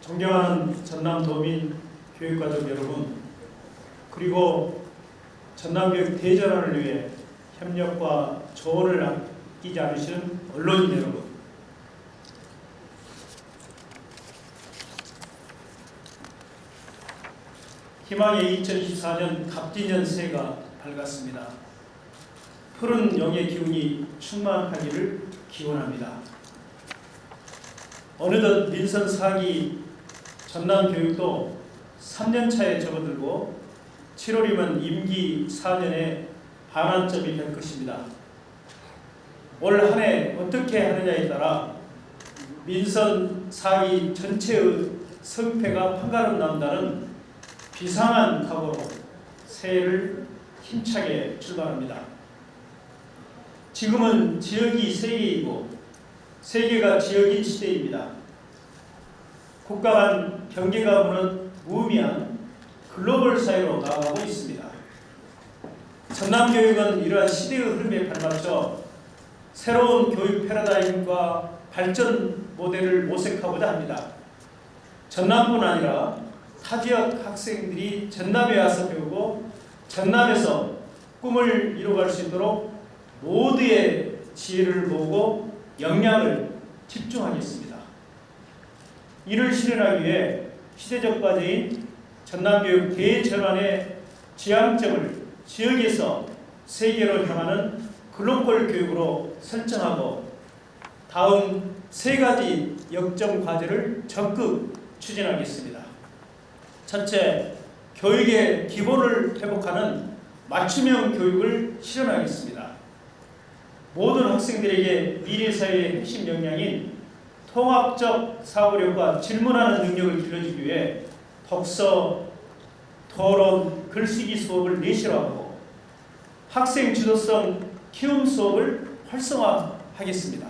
존경하는 전남 도민 교육가족 여러분, 그리고 전남교육 대전환을 위해 협력과 조언을 아끼지 않으시는 언론인 여러분, 희망의 2024년 갑진년 새해가 밝았습니다. 푸른 영의 기운이 충만하기를 기원합니다. 어느덧 민선 4기 전남 교육도 3년 차에 접어들고 7월이면 임기 4년의 반환점이 될 것입니다. 올 한 해 어떻게 하느냐에 따라 민선 4기 전체의 성패가 판가름 난다는 비상한 각오로 새해를 힘차게 출발합니다. 지금은 지역이 세계이고 세계가 지역인 시대입니다. 국가 간 경계가 무는 무의미한 글로벌 사회로 나아가고 있습니다. 전남 교육은 이러한 시대의 흐름에 발맞춰 새로운 교육 패러다임과 발전 모델을 모색하고자 합니다. 전남뿐 아니라 타 지역 학생들이 전남에 와서 배우고 전남에서 꿈을 이뤄갈 수 있도록 모두의 지혜를 모으고 역량을 집중하겠습니다. 이를 실현하기 위해 시대적 과제인 전남교육 대전환의 지향점을 지역에서 세계로 향하는 글로벌 교육으로 설정하고 다음 세 가지 역점 과제를 적극 추진하겠습니다. 첫째, 교육의 기본을 회복하는 맞춤형 교육을 실현하겠습니다. 모든 학생들에게 미래 사회의 핵심 역량인 통합적 사고력과 질문하는 능력을 길러주기 위해 독서, 토론, 글쓰기 수업을 내실화하고 학생 주도성 키움 수업을 활성화하겠습니다.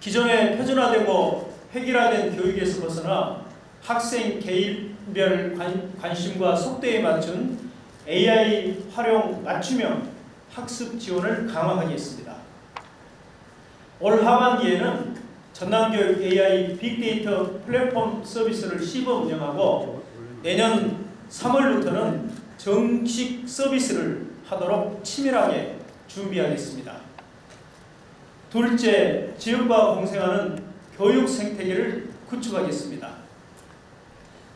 기존의 표준화되고 획일화된 교육에서 벗어나 학생 개인별 관, 관심과 속도에 맞춘 AI 활용 맞춤형 학습 지원을 강화하겠습니다. 올 하반기에는 전남교육 AI 빅데이터 플랫폼 서비스를 시범 운영하고 내년 3월부터는 정식 서비스를 하도록 치밀하게 준비하겠습니다. 둘째, 지역과 공생하는 교육 생태계를 구축하겠습니다.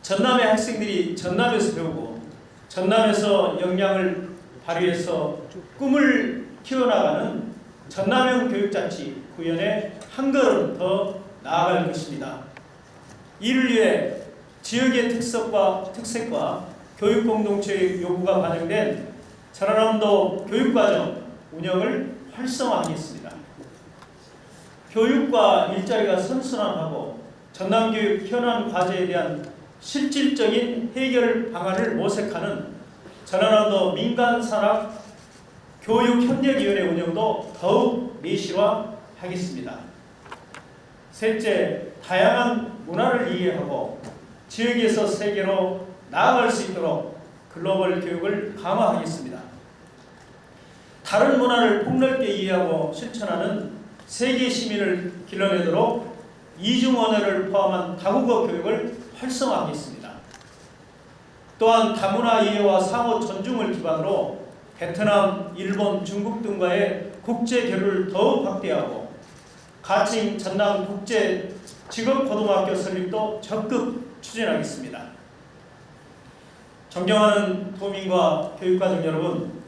전남의 학생들이 전남에서 배우고 전남에서 역량을 발휘해서 꿈을 키워나가는 전남형 교육자치 구현에 한 걸음 더 나아갈 것입니다. 이를 위해 지역의 특色과 특색과 교육 공동체의 요구가 반영된 전라남도 교육과정 운영을 활성화하겠습니다. 교육과 일자리가 선순환하고 전남교육 현안 과제에 대한 실질적인 해결 방안을 모색하는 전라남도 민간산학 교육협력위원회 운영도 더욱 내실화하겠습니다. 셋째, 다양한 문화를 이해하고 지역에서 세계로 나아갈 수 있도록 글로벌 교육을 강화하겠습니다. 다른 문화를 폭넓게 이해하고 실천하는 세계 시민을 길러내도록 이중 언어를 포함한 다국어 교육을 활성화하겠습니다. 또한 다문화 이해와 상호 존중을 기반으로 베트남, 일본, 중국 등과의 국제 교류를 더욱 확대하고 가칭 전남 국제 직업 고등학교 설립도 적극 추진하겠습니다. 존경하는 도민과 교육가족 여러분,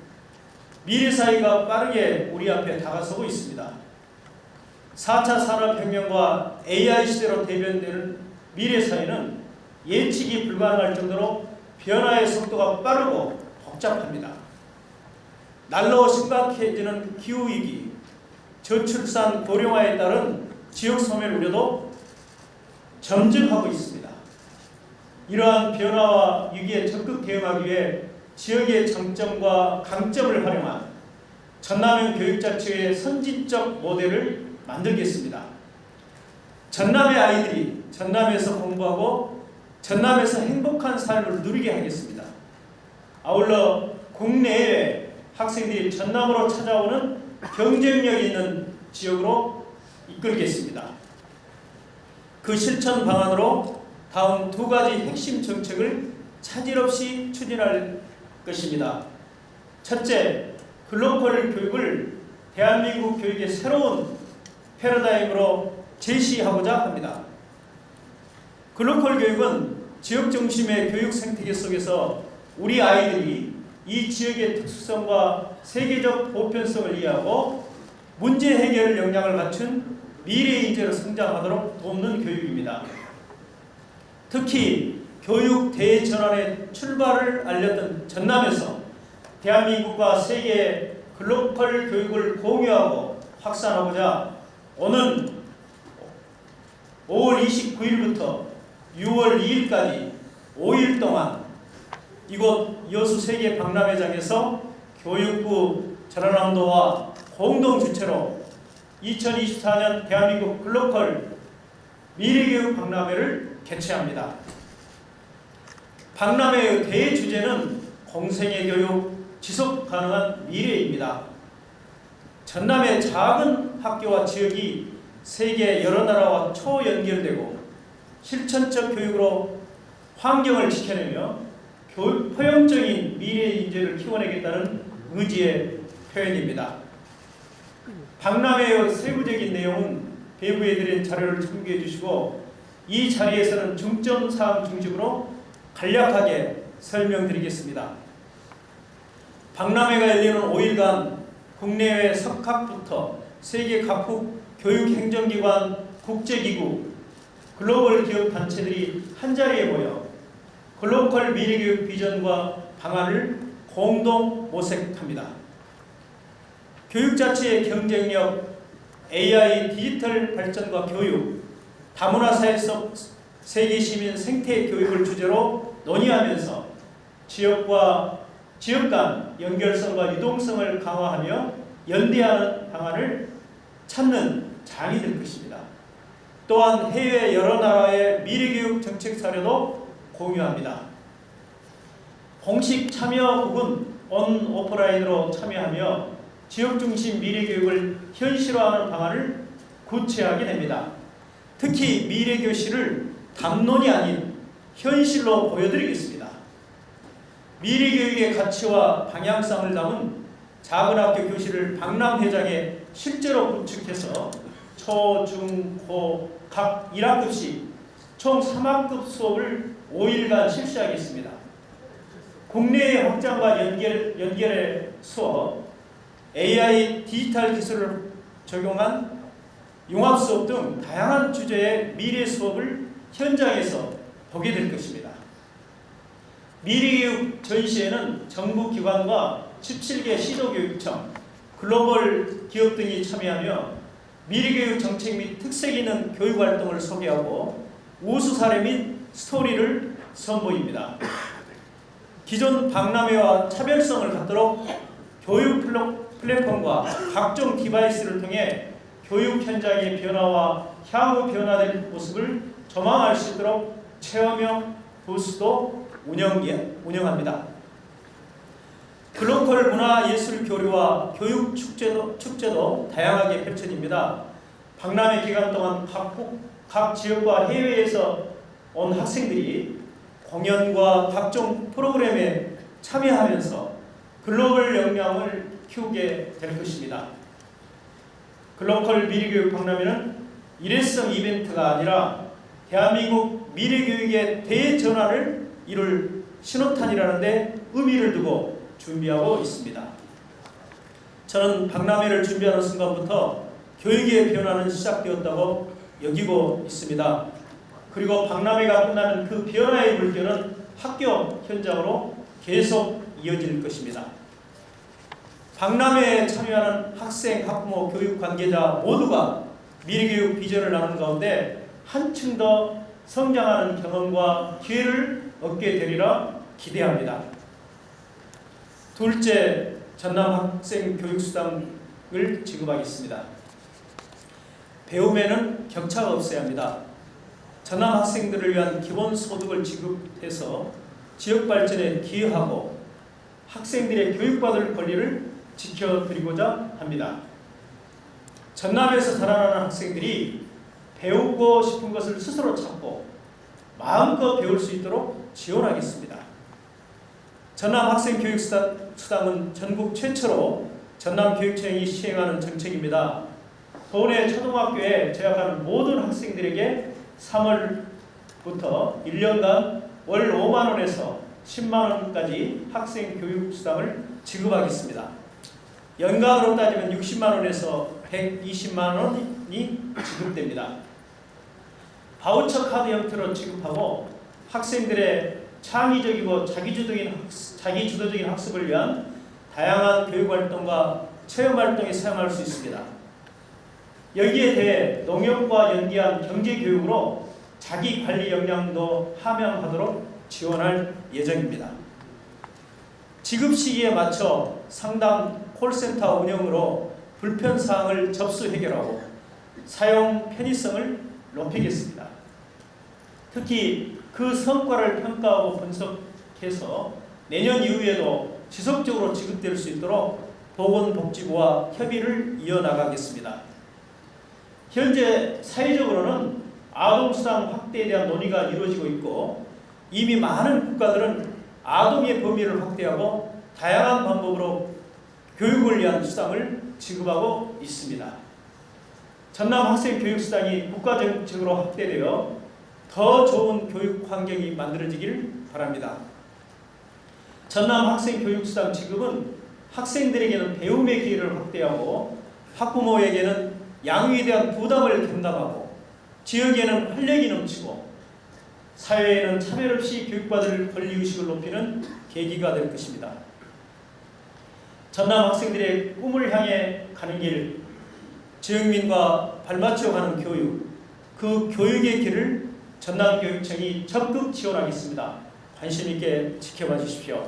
미래 사회가 빠르게 우리 앞에 다가서고 있습니다. 4차 산업혁명과 AI 시대로 대변되는 미래 사회는 예측이 불가능할 정도로 변화의 속도가 빠르고 복잡합니다. 날로 심각해지는 기후위기, 저출산 고령화에 따른 지역 소멸 우려도 점증하고 있습니다. 이러한 변화와 위기에 적극 대응하기 위해 지역의 장점과 강점을 활용한 전남형 교육자치의 선진적 모델을 만들겠습니다. 전남의 아이들이 전남에서 공부하고 전남에서 행복한 삶을 누리게 하겠습니다. 아울러 국내외 학생들이 전남으로 찾아오는 경쟁력 있는 지역으로 이끌겠습니다. 그 실천 방안으로 다음 두 가지 핵심 정책을 차질 없이 추진할 것입니다. 첫째, 글로벌 교육을 대한민국 교육의 새로운 패러다임으로 제시하고자 합니다. 글로벌 교육은 지역 중심의 교육 생태계 속에서 우리 아이들이 이 지역의 특수성과 세계적 보편성을 이해하고 문제 해결 역량을 갖춘 미래 인재로 성장하도록 돕는 교육입니다. 특히 교육 대전환의 출발을 알렸던 전남에서 대한민국과 세계 글로벌 교육을 공유하고 확산하고자 오는 5월 29일부터 6월 2일까지 5일 동안 이곳 여수 세계 박람회장에서 교육부 전환함도와 공동 주최로 2024년 대한민국 글로컬 미래교육 박람회를 개최합니다. 박람회의 대주제는 공생의 교육, 지속 가능한 미래입니다. 전남의 작은 학교와 지역이 세계 여러 나라와 초연결되고 실천적 교육으로 환경을 지켜내며 포용적인 미래 인재를 키워내겠다는 의지의 표현입니다. 박람회의 세부적인 내용은 배부에 드린 자료를 참고해 주시고 이 자리에서는 중점 사항 중심으로 간략하게 설명드리겠습니다. 박람회가 열리는 5일간 국내외 석학부터 세계 각국 교육행정기관, 국제기구, 글로벌 기업 단체들이 한자리에 모여 글로컬 미래교육 비전과 방안을 공동 모색합니다. 교육 자체의 경쟁력, AI 디지털 발전과 교육, 다문화 사회 속 세계 시민 생태 교육을 주제로 논의하면서 지역과 지역 간 연결성과 유동성을 강화하며 연대하는 방안을 찾는 장이 될 것입니다. 또한 해외 여러 나라의 미래교육 정책 사례도 공유합니다. 공식 참여국은 온 오프라인으로 참여하며 지역 중심 미래 교육을 현실화하는 방안을 구체하게 됩니다. 특히 미래 교실을 담론이 아닌 현실로 보여드리겠습니다. 미래 교육의 가치와 방향성을 담은 작은 학교 교실을 박람 회장에 실제로 구축해서 초, 중, 고, 각 1학급씩 총 3학급 수업을 5일간 실시하겠습니다. 국내의 확장과 연결, 연결의 수업, AI 디지털 기술을 적용한 융합 수업 등 다양한 주제의 미래 수업을 현장에서 보게 될 것입니다. 미래교육 전시회는 정부 기관과 17개 시도교육청, 글로벌 기업 등이 참여하며 미래교육 정책 및 특색 있는 교육 활동을 소개하고 우수 사례 및 스토리를 선보입니다. 기존 박람회와 차별성을 갖도록 교육 플랫폼과 각종 디바이스를 통해 교육 현장의 변화와 향후 변화될 모습을 조망할 수 있도록 체험형 부스도 운영, 운영합니다. 글로컬 문화 예술 교류와 교육 축제도, 축제도 다양하게 펼쳐집니다. 박람회 기간 동안 각국, 각 지역과 해외에서 온 학생들이 공연과 각종 프로그램에 참여하면서 글로벌 역량을 키우게 될 것입니다. 글로컬 미래교육 박람회는 일회성 이벤트가 아니라 대한민국 미래교육의 대전환을 이룰 신호탄이라는 데 의미를 두고 준비하고 있습니다. 저는 박람회를 준비하는 순간부터 교육의 변화는 시작되었다고 여기고 있습니다. 그리고 박람회가 끝나면 그 변화의 물결은 학교 현장으로 계속 이어질 것입니다. 박람회에 참여하는 학생, 학부모, 교육 관계자 모두가 미래교육 비전을 나눈 가운데 한층 더 성장하는 경험과 기회를 얻게 되리라 기대합니다. 둘째, 전남 학생 교육수당을 지급하겠습니다. 배움에는 격차가 없어야 합니다. 전남 학생들을 위한 기본 소득을 지급해서 지역 발전에 기여하고 학생들의 교육받을 권리를 지켜드리고자 합니다. 전남에서 자라나는 학생들이 배우고 싶은 것을 스스로 찾고 마음껏 배울 수 있도록 지원하겠습니다. 전남 학생 교육 수당은 전국 최초로 전남 교육청이 시행하는 정책입니다. 도내 초등학교에 재학하는 모든 학생들에게 3월부터 1년간 월 5만 원에서 10만 원까지 학생 교육 수당을 지급하겠습니다. 연간으로 따지면 60만 원에서 120만 원이 지급됩니다. 바우처 카드 형태로 지급하고 학생들의 창의적이고 자기주도적인 학습, 자기주도적인 학습을 위한 다양한 교육 활동과 체험 활동에 사용할 수 있습니다. 여기에 대해 농협과 연계한 경제 교육으로 자기 관리 역량도 함양하도록 지원할 예정입니다. 지급 시기에 맞춰 상담 콜센터 운영으로 불편 사항을 접수 해결하고 사용 편의성을 높이겠습니다. 특히 그 성과를 평가하고 분석해서 내년 이후에도 지속적으로 지급될 수 있도록 보건복지부와 협의를 이어나가겠습니다. 현재 사회적으로는 아동 수당 확대에 대한 논의가 이루어지고 있고 이미 많은 국가들은 아동의 범위를 확대하고 다양한 방법으로 교육을 위한 수당을 지급하고 있습니다. 전남 학생 교육 수당이 국가 정책으로 확대되어 더 좋은 교육 환경이 만들어지길 바랍니다. 전남 학생 교육 수당 지급은 학생들에게는 배움의 기회를 확대하고 학부모에게는 양육에 대한 부담을 감당하고 지역에는 활력이 넘치고 사회에는 차별 없이 교육받을 권리 의식을 높이는 계기가 될 것입니다. 전남 학생들의 꿈을 향해 가는 길, 지역민과 발맞춰 가는 교육, 그 교육의 길을 전남교육청이 적극 지원하겠습니다. 관심 있게 지켜봐 주십시오.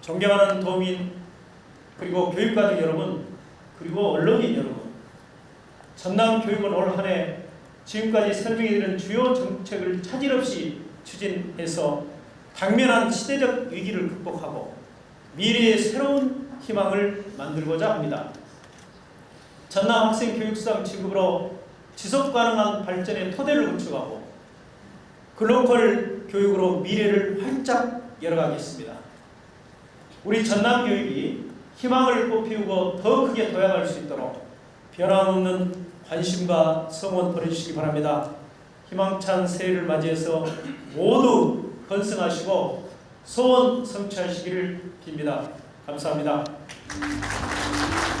존경하는 도민 그리고 교육가족 여러분 그리고 언론인 여러분 전남교육은 올 한 해 지금까지 설명해드린 주요 정책을 차질 없이 추진해서 당면한 시대적 위기를 극복하고 미래의 새로운 희망을 만들고자 합니다. 전남 학생 교육수당 지급으로 지속 가능한 발전의 토대를 구축하고 글로벌 교육으로 미래를 활짝 열어가겠습니다. 우리 전남 교육이 희망을 꽃피우고 더 크게 도약할 수 있도록 변함없는 관심과 성원 보내주시기 바랍니다. 희망찬 새해를 맞이해서 모두 건승하시고 소원 성취하시기를 빕니다. 감사합니다.